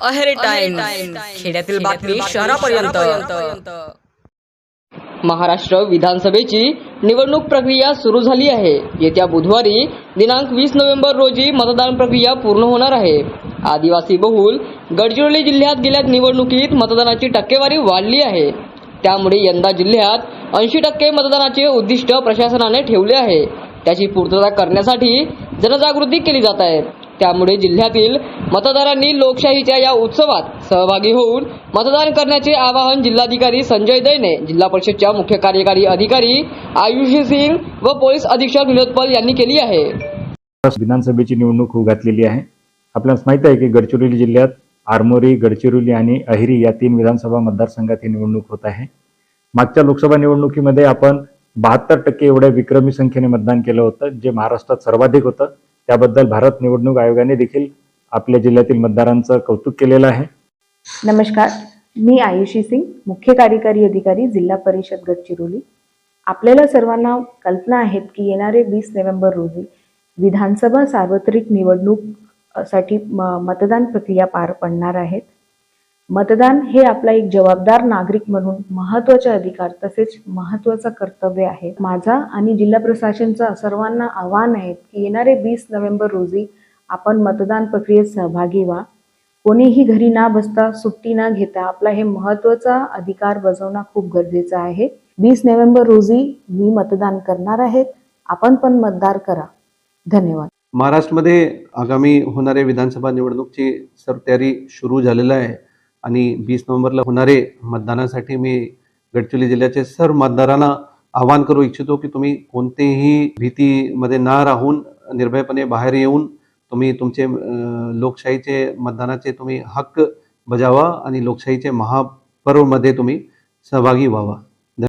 Aheri time खेड्यातील बातमी शहरापर्यंत. महाराष्ट्र विधानसभेची निवडणूक प्रक्रिया सुरू झाली आहे. येत्या बुधवारी दिनांक वीस नोव्हेंबर रोजी मतदान प्रक्रिया पूर्ण होणार आहे. आदिवासी बहुल गडचिरोली जिल्ह्यात गेल्या निवडणुकीत मतदानाची टक्केवारी वाढली आहे. त्यामुळे यंदा जिल्ह्यात ऐंशी टक्के मतदानाचे उद्दिष्ट प्रशासनाने ठेवले आहे. त्याची पूर्तता करण्यासाठी जनजागृती केली जात आहे. त्यामुळे जिल्ह्यातील मतदारांनी लोकशाहीच्या या उत्सवात सहभागी होऊन मतदान करण्याचे आवाहन जिल्हाधिकारी संजय दैने जिल्हा परिषदच्या मुख्य कार्यकारी अधिकारी आयुषी सिंग व पोलीस अधीक्षक विनोद पल यांनी केली आहे. विधानसभेची निवडणूक होऊ घातलेली आहे. आपल्याला माहीत आहे की गडचिरोली जिल्ह्यात आरमोरी गडचिरोली आणि अहिरी या तीन विधानसभा मतदारसंघात ही निवडणूक होत आहे. मागच्या लोकसभा निवडणुकीमध्ये आपण बहात्तर टक्के एवढ्या विक्रमी संख्येने मतदान केलं होतं जे महाराष्ट्रात सर्वाधिक होतं. त्याबद्दल भारत निवडणूक आयोगाने देखील आपल्या जिल्ह्यातील मतदारांचं कौतुक केलेलं आहे. नमस्कार. मी आयुषी सिंग मुख्य कार्यकारी अधिकारी जिल्हा परिषद गडचिरोली आपल्याला सर्वांना कल्पना आहेत की येणारे वीस नोव्हेंबर रोजी विधानसभा सार्वत्रिक निवडणूकसाठी म- मतदान प्रक्रिया पार पडणार आहेत. मतदान हे आपला एक जबाबदार नागरिक म्हणून महत्त्वाचे अधिकार तसेच महत्वाचं कर्तव्य आहे. माझा आणि जिल्हा प्रशासनचा सर्वांना आव्हान आहे की येणारे वीस नोव्हेंबर रोजी आपण मतदान प्रक्रियेत सहभागी व्हा. कोणीही घरी ना बसता सुट्टी न घेता आपला हे महत्त्वाचा अधिकार बजावणं खूप गरजेचं आहे. वीस नोव्हेंबर रोजी मी मतदान करणार आहे. आपण पण मतदार करा. धन्यवाद. महाराष्ट्रामध्ये आगामी होणाऱ्या विधानसभा निवडणूकची सर्व तयारी सुरू झालेलं आहे. आणि वीस नोव्हेंबरला होणारे मतदानासाठी मी गडचिरोली जिल्ह्याचे सर्व मतदारांना आवाहन करू इच्छितो की तुम्ही कोणतेही भीतीमध्ये ना राहून निर्भयपणे बाहेर येऊन तुम्ही तुमचे लोकशाहीचे मतदानाचे तुम्ही हक्क बजावा आणि लोकशाहीचे महापर्वमध्ये तुम्ही सहभागी व्हावा.